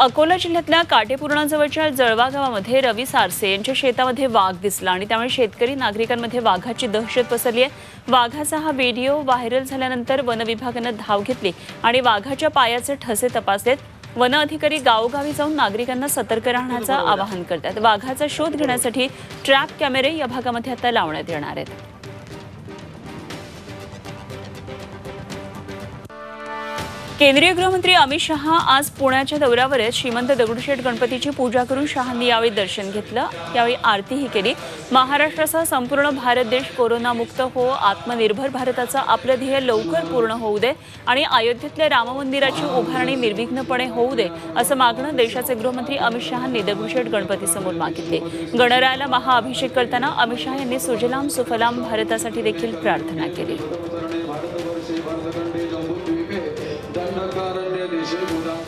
अकोला जिल्ह्यातल्या काटेपूर्णाजवळच्या जळवा गावामध्ये रवी सारसे यांच्या शेतामध्ये वाघ दिसला आणि त्यामुळे शेतकरी नागरिकांमध्ये वाघाची दहशत पसरली आहे. वाघाचा हा व्हिडिओ व्हायरल झाल्यानंतर वन विभागानं धाव घेतली आणि वाघाच्या पायाचे ठसे तपासलेत. वन अधिकारी गावोगावी जाऊन नागरिकांना सतर्क राहण्याचं आवाहन करतात. वाघाचा शोध घेण्यासाठी ट्रॅप कॅमेरे या भागामध्ये आता लावण्यात येणार आहेत. केंद्रीय गृहमंत्री अमित शहा आज पुण्याच्या दौऱ्यावर आहेत श्रीमंत दगडूशेठ गणपतीची पूजा करून शहांनी यावेळी दर्शन घेतलं. यावेळी आरतीही केली. महाराष्ट्रासह संपूर्ण भारत देश कोरोनामुक्त हो आत्मनिर्भर भारताचं आपलं ध्येय लवकर पूर्ण होऊ दे आणि अयोध्येतल्या राममंदिराची उभारणी निर्विघ्नपणे होऊ दे असं मागणं देशाचे गृहमंत्री अमित शहांनी दगडूशेठ गणपतीसमोर मागितले. गणरायाला महाअभिषेक करताना अमित शहा यांनी सुजलाम सुफलाम भारतासाठी देखील प्रार्थना केली. Karnakaran Delişe Gudan